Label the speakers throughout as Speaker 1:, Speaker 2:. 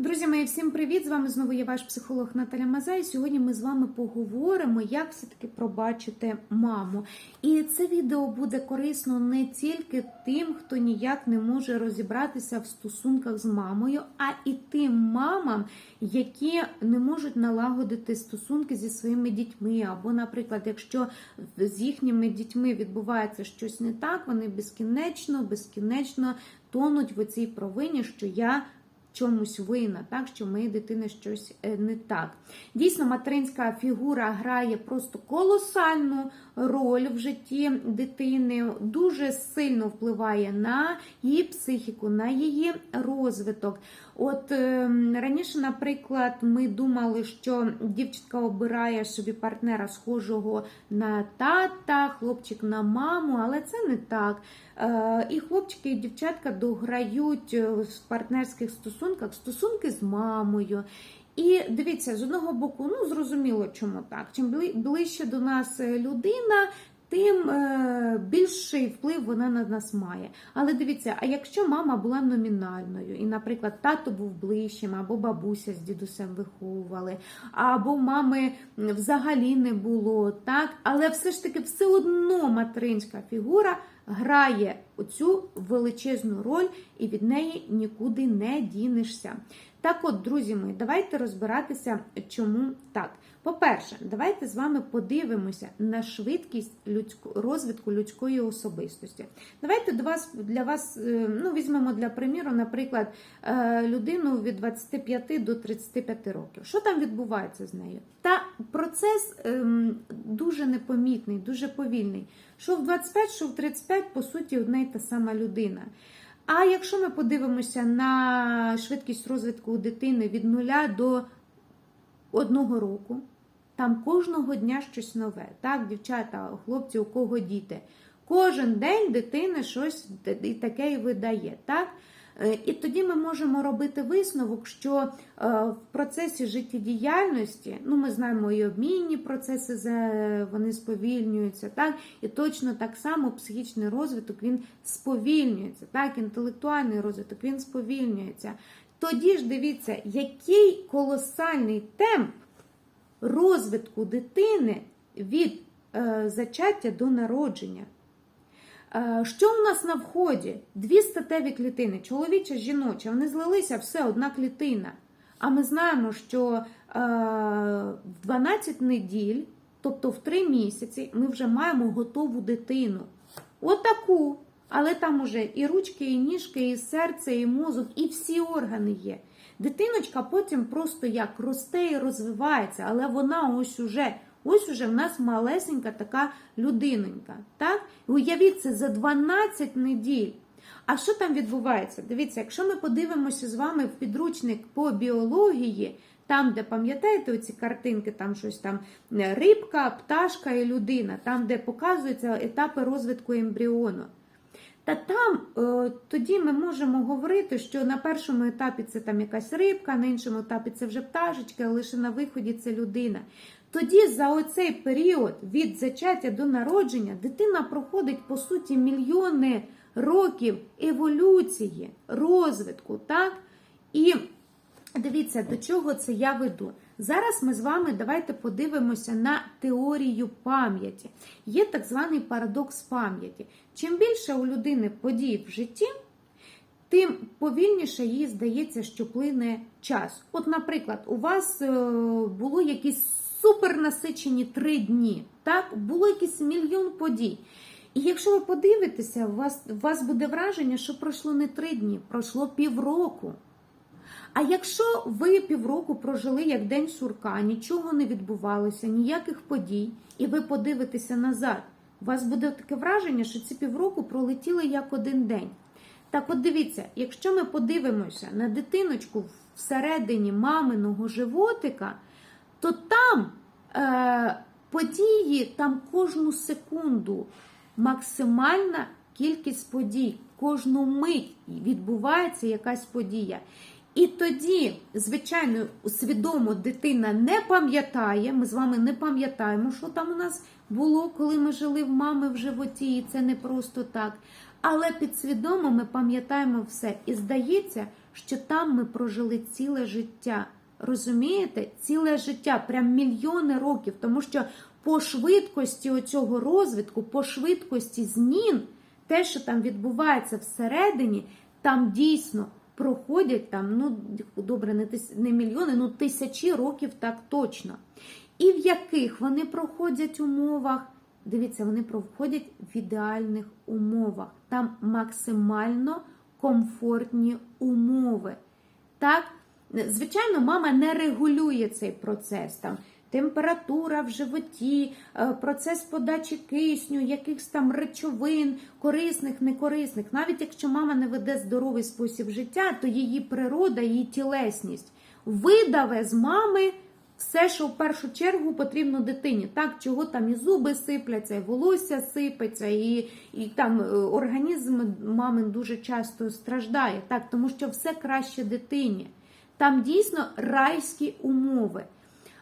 Speaker 1: Друзі мої, всім привіт! З вами знову я ваш психолог Наталя Маза. І сьогодні ми з вами поговоримо, як все-таки пробачити маму. І це відео буде корисно не тільки тим, хто ніяк не може розібратися в стосунках з мамою, а і тим мамам, які не можуть налагодити стосунки зі своїми дітьми. Або, наприклад, якщо з їхніми дітьми відбувається щось не так, вони безкінечно, безкінечно тонуть в цій провині, що я чомусь винна, так що моя дитина щось е, не так. Дійсно, материнська фігура грає просто колосальну роль в житті дитини, дуже сильно впливає на її психіку, на її розвиток. От е, раніше, наприклад, ми думали, що дівчинка обирає собі партнера схожого на тата, хлопчик на маму, але це не так. Е, і хлопчики, і дівчатка дограють в партнерських стосунках стосунки з мамою. І дивіться, з одного боку, ну зрозуміло, чому так. Чим ближче до нас е, людина, тим е, більший вплив вона на нас має. Але дивіться, а якщо мама була номінальною, і, наприклад, тато був ближчим, або бабуся з дідусем виховували, або мами взагалі не було, так, але все ж таки все одно материнська фігура грає оцю величезну роль, і від неї нікуди не дінешся. Так от, друзі мої, давайте розбиратися, чому так. По-перше, давайте з вами подивимося на швидкість людську, розвитку людської особистості. Давайте до вас, для вас е, ну, візьмемо для приміру, наприклад, е, людину від 25 до 35 років. Що там відбувається з нею? Та процес ем, дуже непомітний, дуже повільний. Що в 25, що в 35, по суті, одна й та сама людина. А якщо ми подивимося на швидкість розвитку дитини від нуля до одного року, там кожного дня щось нове. Так, дівчата, хлопці, у кого діти. Кожен день дитина щось таке і видає. Так? Е, І тоді ми можемо робити висновок, що е, в процесі життєдіяльності, ну ми знаємо і обмінні процеси вони сповільнюються, так і точно так само психічний розвиток він сповільнюється, так, інтелектуальний розвиток він сповільнюється. Тоді ж дивіться, який колосальний темп розвитку дитини від е, зачаття до народження. Е, Що у нас на вході? Дві статеві клітини, чоловіча, жіноча, вони злилися все одна клітина. А ми знаємо, що е, в 12 неділь, тобто в 3 місяці, ми вже маємо готову дитину. Отаку. Але там уже і ручки, і ніжки, і серце, і мозок, і всі органи є. Дитиночка потім просто як росте і розвивається, але вона ось уже, ось уже в нас малесенька така людинонька. Так? Уявіть це за 12 неділь. А що там відбувається? Дивіться, якщо ми подивимося з вами в підручник по біології, там, де пам'ятаєте оці картинки, там щось там е, рибка, пташка і людина, там, де показуються етапи розвитку ембріону. Та там е, тоді ми можемо говорити, що на першому етапі це там якась рибка, на іншому етапі це вже пташечка, а лише на виході це людина. Тоді за оцей період від зачаття до народження дитина проходить по суті мільйони років еволюції, розвитку, так? І дивіться, до чого це я веду. Зараз ми з вами давайте подивимося на теорію пам'яті. Є так званий парадокс пам'яті. Чим більше у людини подій в житті, тим повільніше їй здається, що плине час. От, наприклад, у вас е, було якісь супернасичені три дні, так? Було якийсь мільйон подій. І якщо ви подивитеся, у вас, у вас буде враження, що пройшло не три дні, пройшло півроку. А якщо ви півроку прожили як день сурка, нічого не відбувалося, ніяких подій, і ви подивитеся назад, у вас буде таке враження, що ці півроку пролетіли як один день. Так от дивіться, якщо ми подивимося на дитиночку всередині маминого животика, то там події, там кожну секунду максимальна кількість подій, кожну мить відбувається якась подія. І тоді, звичайно, свідомо дитина не пам'ятає, ми з вами не пам'ятаємо, що там у нас було, коли ми жили в мами в животі, і це не просто так. Але підсвідомо ми пам'ятаємо все. І здається, що там ми прожили ціле життя. Розумієте? Ціле життя, прям мільйони років, тому що по швидкості оцього розвитку, по швидкості змін, те, що там відбувається всередині, там дійсно проходять там, ну добре, не, тис... не мільйони, ну тисячі років так точно. І в яких вони проходять умовах? Дивіться, вони проходять в ідеальних умовах. Там максимально комфортні умови. Так, звичайно, мама не регулює цей процес. Там температура в животі, е, процес подачі кисню, якихось там речовин, корисних, некорисних. Навіть якщо мама не веде здоровий спосіб життя, то її природа, її тілесність видаве з мами. Все, що в першу чергу потрібно дитині, так чого там і зуби сипляться, і волосся сипеться, і і там е, організм мамин дуже часто страждає, так, тому що все краще дитині. Там дійсно райські умови.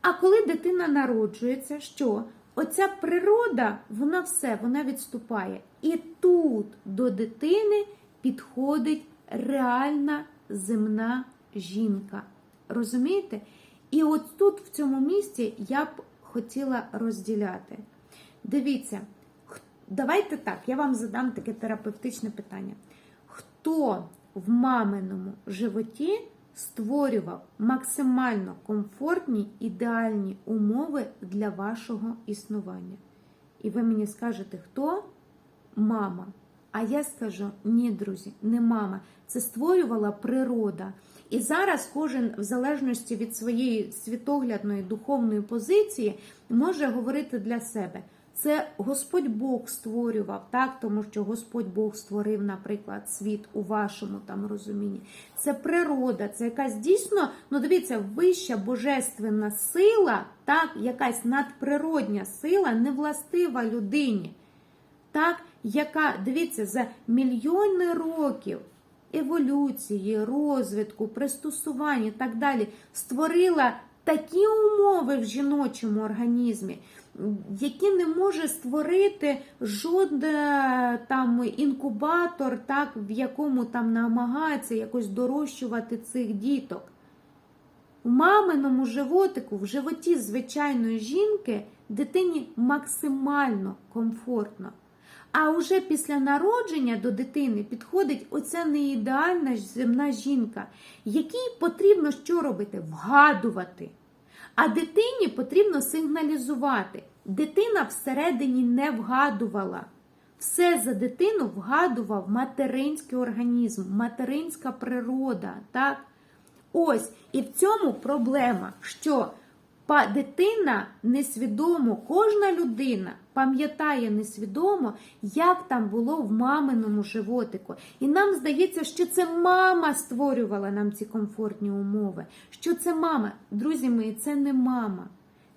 Speaker 1: А коли дитина народжується, що оця природа, вона все, вона відступає. І тут до дитини підходить реальна земна жінка. Розумієте? І от тут, в цьому місці, я б хотіла розділяти. Дивіться, давайте так, я вам задам таке терапевтичне питання. Хто в маминому животі створював максимально комфортні ідеальні умови для вашого існування? І ви мені скажете, хто? Мама. А я скажу: ні, друзі, не мама. Це створювала природа. І зараз кожен, в залежності від своєї світоглядної духовної позиції, може говорити для себе. Це Господь Бог створював, так, тому що Господь Бог створив, наприклад, світ у вашому там розумінні. Це природа, це якась дійсно, ну дивіться, вища божественна сила, так, якась надприродня сила, не властива людині. Так, яка, дивіться, за мільйони років еволюції, розвитку, пристосування і так далі, створила такі умови в жіночому організмі, які не може створити жоден там інкубатор, так, в якому там намагається якось дорощувати цих діток. У маминому животику, в животі звичайної жінки, дитині максимально комфортно. А вже після народження до дитини підходить оця неідеальна земна жінка, якій потрібно що робити? Вгадувати. А дитині потрібно сигналізувати. Дитина всередині не вгадувала. Все за дитину вгадував материнський організм, материнська природа. так? Ось, і в цьому проблема, що дитина несвідомо, кожна людина пам'ятає несвідомо, як там було в маминому животику. І нам здається, що це мама створювала нам ці комфортні умови. Що це мама? Друзі мої, це не мама.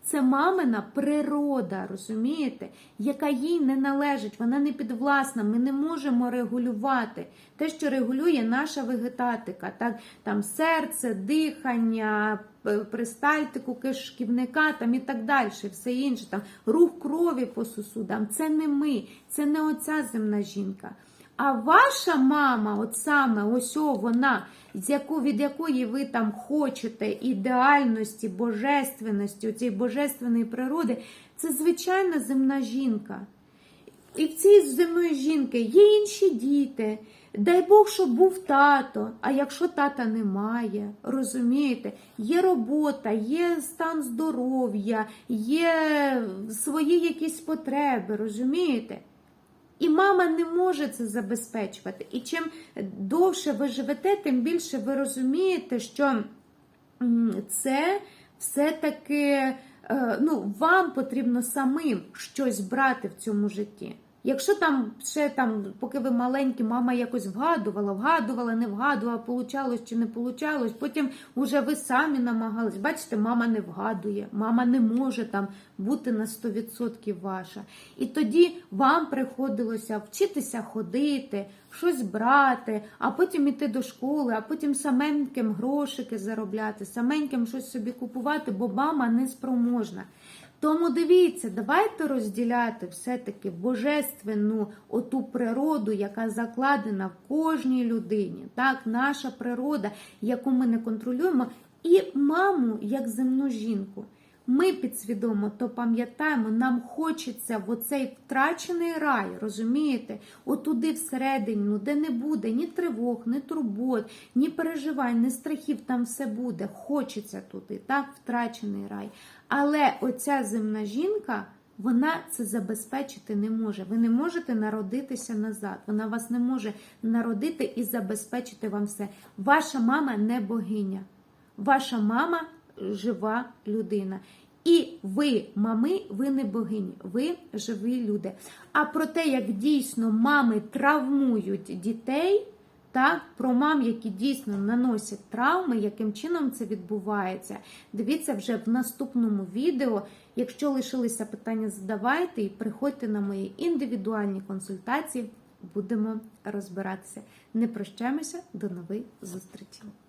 Speaker 1: Це мамина природа, розумієте, яка їй не належить, вона не підвласна, ми не можемо регулювати те, що регулює наша вегетатика, так, там серце, дихання, пристальтику кишківника там і так далі, все інше, там рух крові по сусудам. Це не ми, це не оця земна жінка. А ваша мама, от саме ось о, вона, з яку, від якої ви там хочете ідеальності, божественності, цієї божественної природи, це звичайна земна жінка. І в цій земної жінки є інші діти. Дай Бог, щоб був тато, а якщо тата немає, розумієте, є робота, є стан здоров'я, є свої якісь потреби, розумієте? І мама не може це забезпечувати. І чим довше ви живете, тим більше ви розумієте, що це все-таки е, ну, вам потрібно самим щось брати в цьому житті. Якщо там ще там, поки ви маленькі, мама якось вгадувала, вгадувала, не вгадувала, получалось чи не получалось, потім вже ви самі намагались. Бачите, мама не вгадує, мама не може там бути на 100% ваша. І тоді вам приходилося вчитися ходити, щось брати, а потім іти до школи, а потім саменьким грошики заробляти, саменьким щось собі купувати, бо мама не спроможна. Тому дивіться, давайте розділяти все-таки божественну оту природу, яка закладена в кожній людині. Так, наша природа, яку ми не контролюємо, і маму як земну жінку. Ми підсвідомо то пам'ятаємо, нам хочеться в оцей втрачений рай, розумієте? Отуди всередині, ну де не буде ні тривог, ні турбот, ні переживань, ні страхів, там все буде. Хочеться туди, так, втрачений рай. Але оця земна жінка. Вона це забезпечити не може. Ви не можете народитися назад. Вона вас не може народити і забезпечити вам все. Ваша мама не богиня. Ваша мама жива людина. І ви, мами, ви не богині, ви живі люди. А про те, як дійсно мами травмують дітей, так, про мам, які дійсно наносять травми, яким чином це відбувається, дивіться вже в наступному відео. Якщо лишилися питання, задавайте і приходьте на мої індивідуальні консультації, будемо розбиратися. Не прощаємося, до нових зустрічей!